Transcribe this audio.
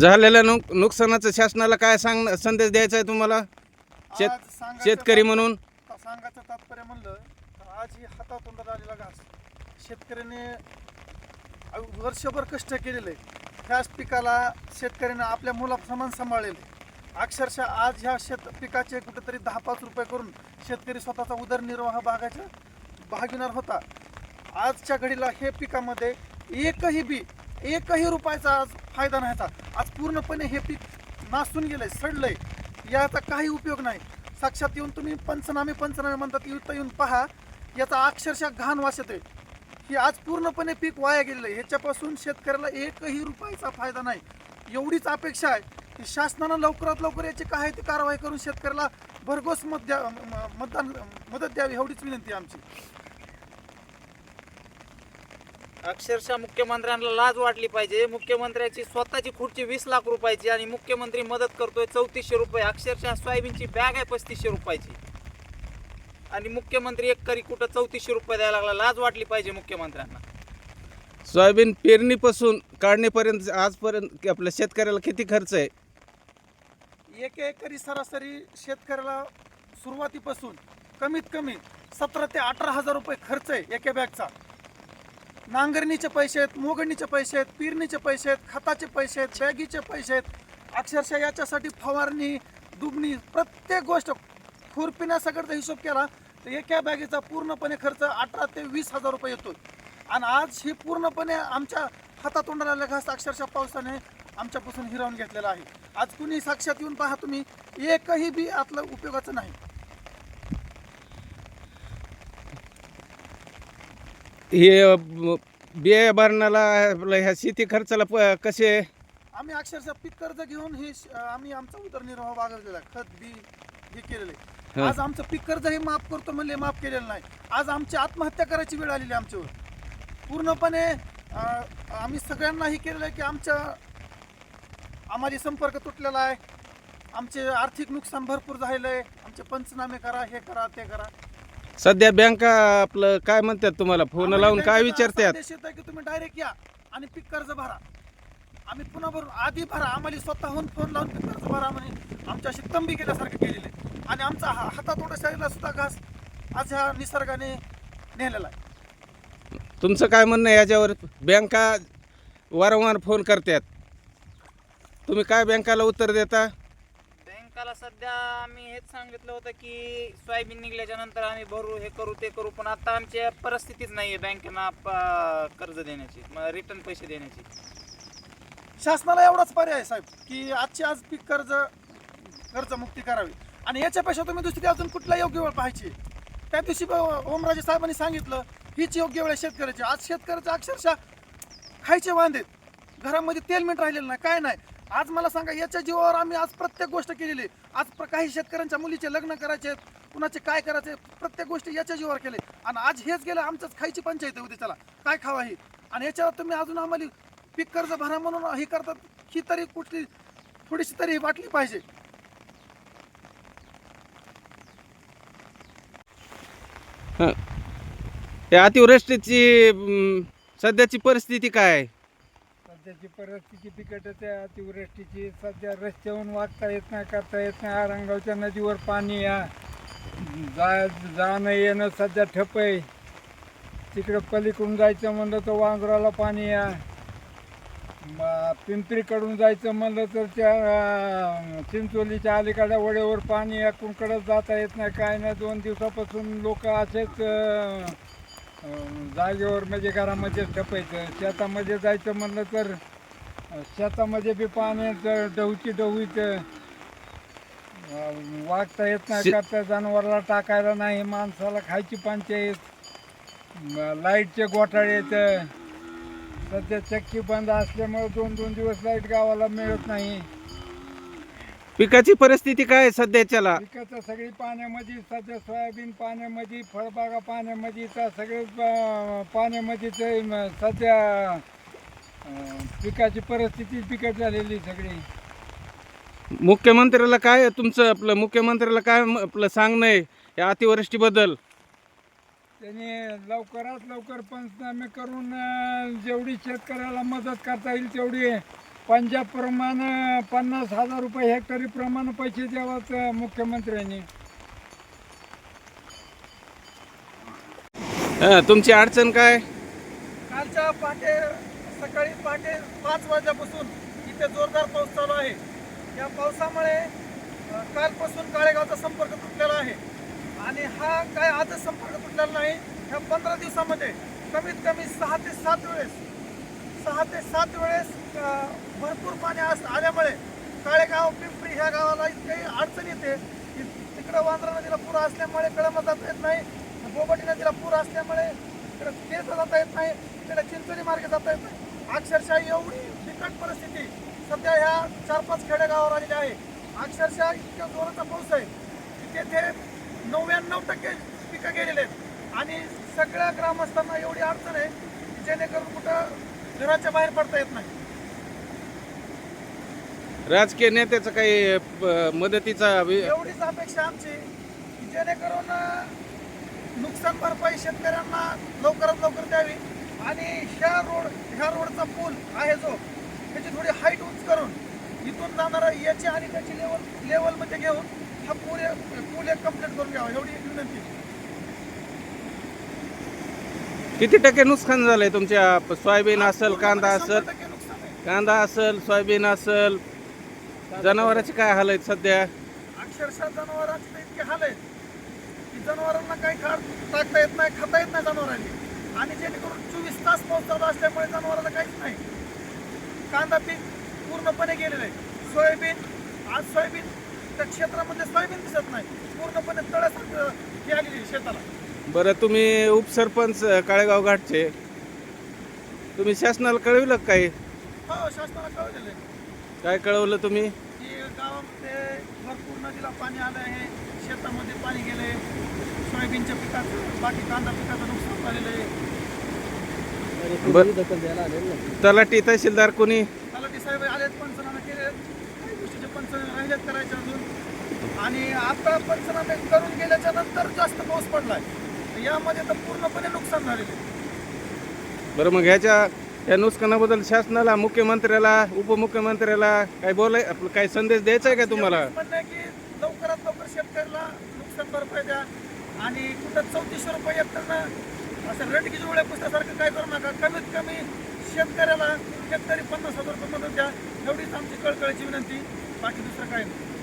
झालेल्या नुक नुकसानाचं शासनाला काय सांग संदेश द्यायचा आहे तुम्हाला? शेत आज सांगायचं शेतकरी म्हणून? ता- सांगायचं तात्पर्य म्हणलं तर आज ही हातातून आलेला घास. शेतकऱ्याने आयु- वर्षभर कष्ट केलेले. ह्याच पिकाला शेतकऱ्याने आपल्या मुलासमान सांभाळलेले. अक्षरशः आज ह्या शेत पिकाचे कुठेतरी दहा पाच रुपये करून शेतकरी स्वतःचा उदरनिर्वाह भागाच्या भागविणार होता. आजच्या घडीला हे पिकामध्ये एकही बी एकही रुपयाचा आज फायदा नव्हता आज पूर्णपणे हे पीक नासून गेलंय सडलंय. याचा काही उपयोग नाही. साक्षात येऊन तुम्ही पंचनामे पंचनामे म्हणतात इथं येऊन पहा. याचा अक्षरशः घाण वास येतोय. ही आज पूर्णपणे पीक वाया गेलेलं आहे. ह्याच्यापासून शेतकऱ्याला एकही रुपयाचा फायदा नाही. एवढीच अपेक्षा आहे की शासनानं लवकरात लवकर याची काय ती कारवाई करून शेतकऱ्याला भरघोस मत द्या म- मतदान मदत द्यावी एवढीच विनंती आहे आमची. अक्षरशः मुख्यमंत्र्यांना लाज वाटली पाहिजे. मुख्यमंत्र्याची स्वतःची खुर्ची वीस लाख रुपयाची आणि मुख्यमंत्री मदत करतोय चौतीसशे रुपये. अक्षरशः सोयाबीनची बॅग आहे पस्तीसशे रुपयाची. आणि मुख्यमंत्री एक करी कुठं चौतीसशे रुपये द्यायला लागला लाज वाटली पाहिजे मुख्यमंत्र्यांना. सोयाबीन पेरणीपासून काढणीपर्यंत आजपर्यंत आपल्या शेतकऱ्याला किती खर्च आहे? एक एकरी सरासरी शेतकऱ्याला सुरुवातीपासून कमीत कमी सतरा ते अठरा हजार रुपये खर्च आहे एका बॅगचा नांगरणीचे पैसे आहेत मोगणीचे पैसे आहेत पेरणीचे पैसे आहेत खताचे पैसे आहेत बॅगीचे पैसे आहेत. अक्षरशः याच्यासाठी फवारणी दुबणी प्रत्येक गोष्ट खुरपिण्यासकटचा हिशोब केला तर एका बॅगेचा पूर्णपणे खर्च अठरा ते वीस हजार रुपये येतो आणि आज ही पूर्णपणे आमच्या हातातोंडाला लघास अक्षरशः पावसाने आमच्यापासून हिरावून घेतलेला आहे. आज कुणी साक्षात येऊन पहा तुम्ही एकही बी आतलं उपयोगाचं नाही. हे बिया भरणाला आपलं ह्या शेती खर्चाला प- कसे? आम्ही अक्षरशः पीक कर्ज घेऊन हे श- आम्ही आमचा उदरनिर्वाह बागवलेला आहे. खत बी हे केलेलं आहे. हा. आज आमचं पीक कर्ज हे माफ करतो म्हणले माफ केलेलं नाही. आज आमची आत्महत्या करायची वेळ आलेली आहे आमच्यावर. पूर्णपणे अं, आम्ही सगळ्यांनाही केलेलं आहे की आमच्या आम्हाला संपर्क तुटलेला आहे. आमचे आर्थिक नुकसान भरपूर झालेलं आहे. आमचे पंचनामे करा हे करा ते करा. सध्या बँका आपलं काय म्हणतात तुम्हाला? फोन लावून काय विचारतात? की तुम्ही डायरेक्ट या आणि पीक कर्ज भरा. आम्ही पुन्हा भरून आधी भरा. आम्हाला स्वतःहून फोन लावून पीक कर्ज भरा म्हणे. आमच्याशी तंबी केल्यासारखे केलेले आणि आमचा हा- हातातोड्या शरीराला सुद्धा घास आज ह्या निसर्गाने नेलेला आहे. तुमचं काय म्हणणं आहे याच्यावर? बँका वारंवार फोन करतात. तुम्ही काय बँकाला उत्तर देता? बँकाला सध्या आम्ही हेच सांगितलं होतं की सोयाबीन निघल्याच्या नंतर आम्ही भरू हे करू ते करू पण आता आमची परिस्थितीच नाही आहे बँकेना प- कर्ज देण्याची रिटर्न पैसे देण्याची. शासनाला एवढाच पर्याय आहे साहेब की आजची आज पीक कर्ज कर्जमुक्ती करावी. आणि याच्यापेक्षा तुम्ही दुसरी अजून कुठला योग्य वेळ पाहायची? त्या दिवशी ब- ओमराजे साहेबांनी सांगितलं हीच योग्य वेळ आहे शेतकऱ्याची. आज शेतकऱ्याचं अक्षरशः खायचे वांदेत घरामध्ये तेल मीठ राहिलेलं नाही काय नाही. आज मला सांगा याच्या जीवावर आम्ही आज प्रत्येक गोष्ट केलेली आहे. आज काही शेतकऱ्यांच्या मुलीचे लग्न करायचे आहेत, कुणाचे काय करायचे प्रत्येक गोष्टी याच्या जीवावर केले. आणि आज हेच गेलं आमच्याच खायची पंचायत आहे उद्या त्याला काय खावा ही आणि याच्यावर तुम्ही अजून आम्हाला पीक कर्ज भरा म्हणून हे करतात ही तरी कुठली थोडीशी तरी वाटली पाहिजे. या अतिवृष्टीची सध्याची परिस्थिती काय आहे? सध्याची परिस्थिती बिकटच आहे अतिवृष्टीची सध्या रस्त्यावरून वागता येत नाही करता येत नाही. आरंगावच्या नदीवर पाणी या. जा जाणं येणं सध्या ठप आहे. तिकडं पलीकडून जायचं म्हणलं तर वांजराला पाणी या. पिंपरीकडून जायचं म्हणलं तर त्या चिंचोलीच्या अलीकडे वडेवर पाणी या. कुणकडंच जाता येत नाही काय नाही. दोन दिवसापासून लोक असेच जागेवर म्हणजे घरामध्ये ठपायचं शेतामध्ये जायचं म्हणलं तर शेतामध्ये बी पाण्याचं डहूची डहूच वागता येत नाही करता जनावराला टाकायला नाही माणसाला खायची पंचायत लाईटचे घोटाळे येतं. सध्या चक्की बंद असल्यामुळे दोन दोन दिवस लाइट गावाला मिळत नाही. पिकाची परिस्थिती काय आहे सध्याच्याला पिकाचं सगळी पाण्यामध्ये सध्या सोयाबीन पाण्यामध्ये फळबागा पाण्यामध्ये तर सगळे प- पाण्यामध्येच आहे. म- सध्या अं, पिकाची परिस्थिती बिकट झालेली सगळी मुख्यमंत्र्याला काय तुमचं आपलं मुख्यमंत्र्याला काय म- आपलं सांगणं आहे या अतिवृष्टीबद्दल त्यांनी लवकरात लवकर पंचनामे करून अं, जेवढी शेतकऱ्याला मदत करता येईल तेवढी पंजाब प्रमाणे पन्नास हजार रुपये हेक्टरी प्रमाणे पैसे द्यावाच मुख्यमंत्र्यांनी. हं, तुमची अडचण काय? कालच्या पहाटे सकाळी पहाटे पाच वाजल्यापासून इथे जोरदार पाऊस चालू आहे. या पावसामुळे अ, कालपासून काळेगावचा संपर्क तुटलेला आहे. आणि हा काय आजच संपर्क तुटलेला नाही ह्या पंधरा दिवसामध्ये कमीत कमी सहा ते सात वेळेस सहा ते सात वेळेस भरपूर पाणी आस आल्यामुळे काळेगाव पिंपरी ह्या गावाला इतकी अडचण येते की तिकडं वांद्रा नदीला पूर असल्यामुळे कळंबा जाता येत नाही बोबटी नदीला पूर असल्यामुळे इकडं केस जाता येत नाही इकडे चिंचोली मार्गे जाता येत नाही. अक्षरशः एवढी बिकट परिस्थिती सध्या ह्या चार पाच खेडेगावावर आलेली आहे. अक्षरशः इतक्या जोराचा पाऊस आहे की तेथे नव्याण्णव टक्के पिकं गेलेले आहेत. आणि सगळ्या ग्रामस्थांना एवढी अडचण आहे की जेणेकरून कुठं घराच्या बाहेर पडता येत नाही. राजकीय नेत्याचं काही प- मदतीचा वि- एवढीच अपेक्षा आमची की जेणेकरून अं, नुकसान भरपाई शेतकऱ्यांना लवकरात लवकर द्यावी. आणि ह्या रोड ह्या रोडचा पूल आहे जो त्याची थोडी हाईट उंच करून इथून जाणारा याची आणि त्याची लेवल लेवलमध्ये घेऊन हा पूल पूल एक कंप्लीट करून घ्यावा एवढी एक विनंती. किती टक्के नुकसान झालंय तुमच्या? सोयाबीन असेल कांदा असेल? नुकसान आहे कांदा असेल सोयाबीन असेल? जनावरांचे काय हाल आहेत सध्या? अक्षरशः जनावरांचे इतके हाल आहेत की जनावरांना काही खा टाकता येत नाही खाता येत नाही जनावरांनी. आणि जेणेकरून चोवीस तास पाऊस चालू असल्यामुळे जनावराला काहीच नाही. कांदा पीक पूर्णपणे गेलेलं आहे. सोयाबीन आज सोयाबीन त्या क्षेत्रामध्ये सोयाबीन दिसत नाही. पूर्णपणे तळ्यासारखं हे आलेली शेताला. बरं तुम्ही उपसरपंच काळेगाव घाटचे. तुम्ही शासनाला कळविलं का काही? हो शासनाला कळवलेलं आहे. काय कळवलं तुम्ही? की गावामध्ये भरपूर नदीला पाणी आलं आहे शेतामध्ये पाणी गेले सोयाबीनच्या पिकाचं बाकी कांदा पिकाचं नुकसान झालेलं आहे. बर. तलाठी तहसीलदार कोणी? तलाठी साहेब आलेत पंचनामे केले काही गोष्टीचे पंचनामे राहिलेत करायचे अजून. आणि आता पंचनामे करून गेल्याच्यानंतर जास्त पाऊस पडलाय. यामध्ये तर पूर्णपणे नुकसान झालेलं आहे. बरं मग ह्याच्या या नुकसानाबद्दल शासनाला मुख्यमंत्र्याला उपमुख्यमंत्र्याला काय बोलाय आपलं काही संदेश द्यायचा आहे का तुम्हाला? म्हणणं आहे की लवकरात लवकर शेतकऱ्याला नुकसान भरपाई द्या आणि कुठं चौतीसशे रुपये एकट्यानं असं रटकी जुळ्या पुस्तकासारखं काय करू नका. कमीत कमी शेतकऱ्याला हेक्टरी पन्नास हजार रुपये मदत द्या. एवढीच आमची कळकळीची विनंती. बाकी दुसरं काय नाही.